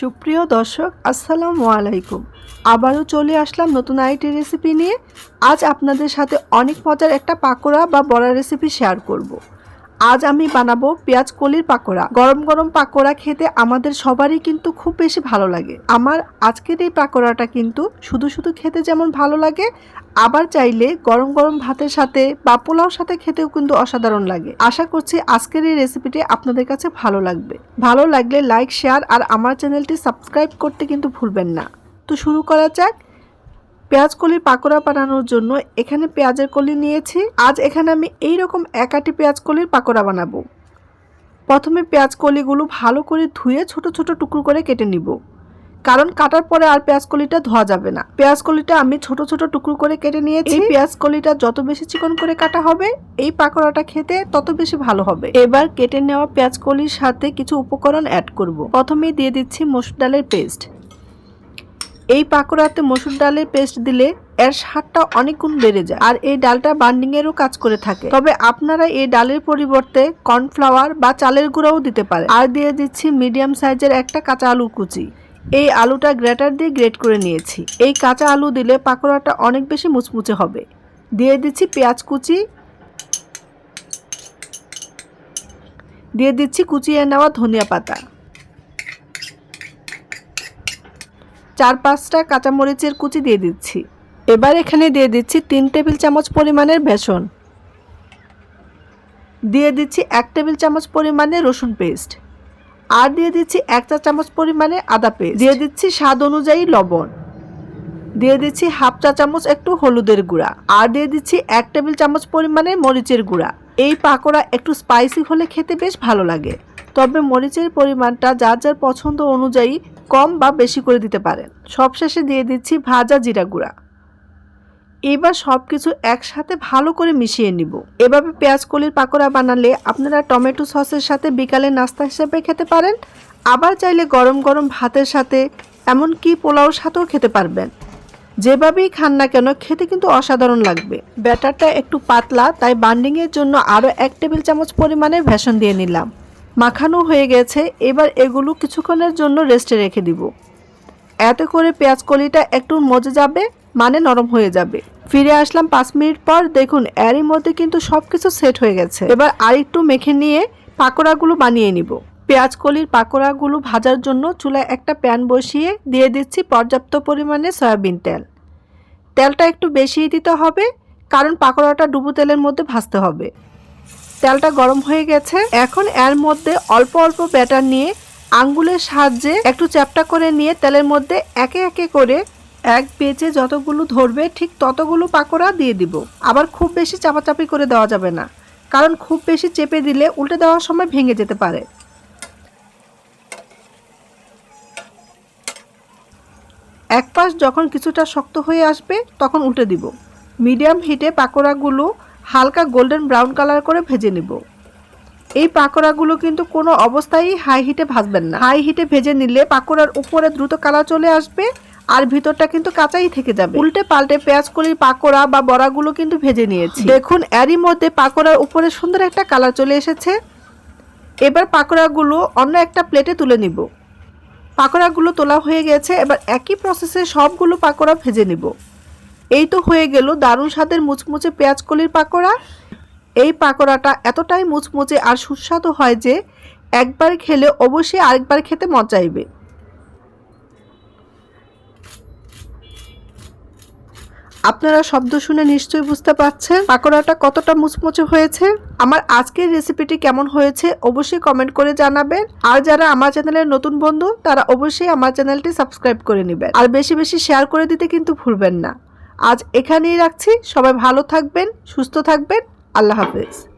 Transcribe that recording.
সুপ্রিয় দর্শক, আসসালামু আলাইকুম। আবারও চলে আসলাম নতুন আইটি রেসিপি নিয়ে। আজ আপনাদের সাথে অনেক মজার একটা পাকোড়া বা বড়া রেসিপি শেয়ার করব। আজ আমি বানাবো পেঁয়াজ কলির পাকোড়া। গরম গরম পাকোড়া খেতে আমাদের সবারই কিন্তু খুব বেশি ভালো লাগে। আমার আজকের এই পাকোড়াটা কিন্তু শুধু শুধু খেতে যেমন ভালো লাগে আবার চাইলে গরম গরম ভাতের সাথে বা পোলাওর সাথে খেতেও কিন্তু অসাধারণ লাগে। আশা করছি আজকের এই রেসিপিটি আপনাদের কাছে ভালো লাগবে। ভালো লাগলে লাইক শেয়ার আর আমার চ্যানেলটি সাবস্ক্রাইব করতে কিন্তু ভুলবেন না। তো শুরু করা যাক। পেঁয়াজ কলির পাকোড়া বানানোর জন্য এখানে পেঁয়াজের কলি নিয়েছি। আজ এখানে আমি এই রকম একাটি পেঁয়াজ কলির পাকোড়া বানাবো। প্রথমে পেঁয়াজ কলিগুলো ভালো করে ধুয়ে ছোট ছোট টুকরো করে কেটে নিব। কারণ কাটার পরে আর পেঁয়াজ কলিটা ধোয়া যাবে না। পেঁয়াজ কলিটা আমি ছোট ছোট টুকরো করে কেটে নিয়েছি। পেঁয়াজ কলিটা যত বেশি চিকন করে কাটা হবে এই পাকোড়াটা খেতে তত বেশি ভালো হবে। এবার কেটে নেওয়া পেঁয়াজ কলির সাথে কিছু উপকরণ অ্যাড করব। প্রথমে দিয়ে দিচ্ছি মসুর ডালের পেস্ট এই পাকোড়াতে মসুর ডালের পেস্ট দিলে এর স্বাদটা অনেক গুণ বেড়ে যায় আর এই ডালটা বান্ডিং এরও কাজ করে থাকে। তবে আপনারা এই ডালের পরিবর্তে কর্নফ্লাওয়ার বা চালের গুঁড়াও দিতে পারেন। আর দিয়ে দিচ্ছি মিডিয়াম সাইজের একটা কাঁচা আলু কুচি। এই আলুটা গ্রেটার দিয়ে গ্রেট করে নিয়েছি। এই কাঁচা আলু দিলে পাকোড়াটা অনেক বেশি মুচমুচে হবে। দিয়ে দিচ্ছি পেঁয়াজ কুচি। দিয়ে দিচ্ছি কুচিয়ে নেওয়া ধনিয়া পাতা। চার পাঁচটা কাঁচামরিচের কুচি দিয়ে দিচ্ছি। এবার এখানে দিয়ে দিচ্ছি তিন টেবিল চামচ পরিমাণের বেসন দিয়ে দিচ্ছি এক টেবিল চামচ পরিমাণে রসুন পেস্ট। আর দিয়ে দিচ্ছি এক চা চামচ পরিমাণে আদা পেস্ট। দিয়ে দিচ্ছি স্বাদ অনুযায়ী লবণ। দিয়ে দিচ্ছি হাফ চা চামচ একটু হলুদের গুঁড়া। আর দিয়ে দিচ্ছি এক টেবিল চামচ পরিমাণে মরিচের গুঁড়া। এই পাকোড়া একটু স্পাইসি হলে খেতে বেশ ভালো লাগে। তবে মরিচের পরিমাণটা যার যার পছন্দ অনুযায়ী কম বা বেশি করে দিতে পারেন। সবশেষে দিয়ে দিচ্ছি ভাজা জিরা গুঁড়া। এবার সব কিছু একসাথে ভালো করে মিশিয়ে নিব। এভাবে পেঁয়াজ কলির পাকোড়া বানালে আপনারা টমেটো সসের সাথে বিকালে নাস্তা হিসেবে খেতে পারেন। আবার চাইলে গরম গরম ভাতের সাথে, এমনকি পোলাওর সাথেও খেতে পারবেন। যেভাবেই খান না কেন, খেতে কিন্তু অসাধারণ লাগবে। ব্যাটারটা একটু পাতলা, তাই বান্ডিংয়ের জন্য আরও এক টেবিল চামচ পরিমাণে ভেষণ দিয়ে নিলাম। মাখানো হয়ে গেছে, এবার এগুলো কিছুক্ষণের জন্য রেস্টে রেখে দিব। এতে করে পেঁয়াজ কলিটা একটু মজে যাবে। মানে নরম হয়ে যাবে। ফিরে আসলাম পাঁচ মিনিট পর, দেখুন, এরই মধ্যে কিন্তু সব কিছু সেট হয়ে গেছে। এবার আরেকটু মেখে নিয়ে পাকোড়াগুলো বানিয়ে নিব। পেঁয়াজ কলির পাকোড়াগুলো ভাজার জন্য চুলায় একটা প্যান বসিয়ে দিয়ে দিচ্ছি পর্যাপ্ত পরিমাণে সয়াবিন তেল। তেলটা একটু বেশিই দিতে হবে, কারণ পাকোড়াটা ডুবো তেলের মধ্যে ভাজতে হবে। তেলটা গরম হয়ে গেছে। এখন এর মধ্যে অল্প অল্প ব্যাটার নিয়ে আঙ্গুলের সাহায্যে একটু চ্যাপটা করে নিয়ে তেলের মধ্যে একে একে করে এক পেঁচে যতগুলো ধরবে, ঠিক ততগুলো পাকোড়া দিয়ে দিব। আবার খুব বেশি চাপাচাপি করে দেওয়া যাবে না, কারণ খুব বেশি চেপে দিলে উল্টে দেওয়ার সময় ভেঙে যেতে পারে। এক পাশ যখন কিছুটা শক্ত হয়ে আসবে, তখন উল্টে দিব। মিডিয়াম হিটে পাকোড়াগুলো হালকা গোল্ডেন ব্রাউন কালার করে ভেজে নিব। এই পাকোড়াগুলো কিন্তু কোনো অবস্থায় হাই হিটে ভাজবেন না। হাই হিটে ভেজে নিলে পাকোড়ার উপরে দ্রুত কালার চলে আসবে আর ভিতরটা কিন্তু কাঁচাই থেকে যাবে। উল্টে পাল্টে পেঁয়াজ কলির পাকোড়া বা বড়াগুলো কিন্তু ভেজে নিয়েছি। দেখুন, এরই মধ্যে পাকোড়ার উপরে সুন্দর একটা কালার চলে এসেছে। এবার পাকোড়াগুলো অন্য একটা প্লেটে তুলে নিব। পাকোড়াগুলো তোলা হয়ে গেছে, এবার একই প্রসেসে সবগুলো পাকোড়া ভেজে নিব। এই তো হয়ে গেল দারুণ স্বাদের মুচমুচে পেঁয়াজ, কলির পাকোড়া। এই পাকোড়াটা এতটাই মুচমুচে আর সুস্বাদু হয় যে, একবার খেলে অবশ্যই আরেকবার খেতে মজা চাইবে। আপনারা শব্দ শুনে নিশ্চয়ই বুঝতে পারছেন পাকোড়াটা কতটা মুচমুচে হয়েছে। আমার আজকের রেসিপিটি কেমন হয়েছে অবশ্যই কমেন্ট করে জানাবেন। আর যারা আমার চ্যানেলের নতুন বন্ধু, তারা অবশ্যই আমার চ্যানেলটি সাবস্ক্রাইব করে নেবেন। আর বেশি বেশি শেয়ার করে দিতে কিন্তু ভুলবেন না। আজ এখানেই রাখছি। সবাই ভালো থাকবেন, সুস্থ থাকবেন। আল্লাহ হাফেজ।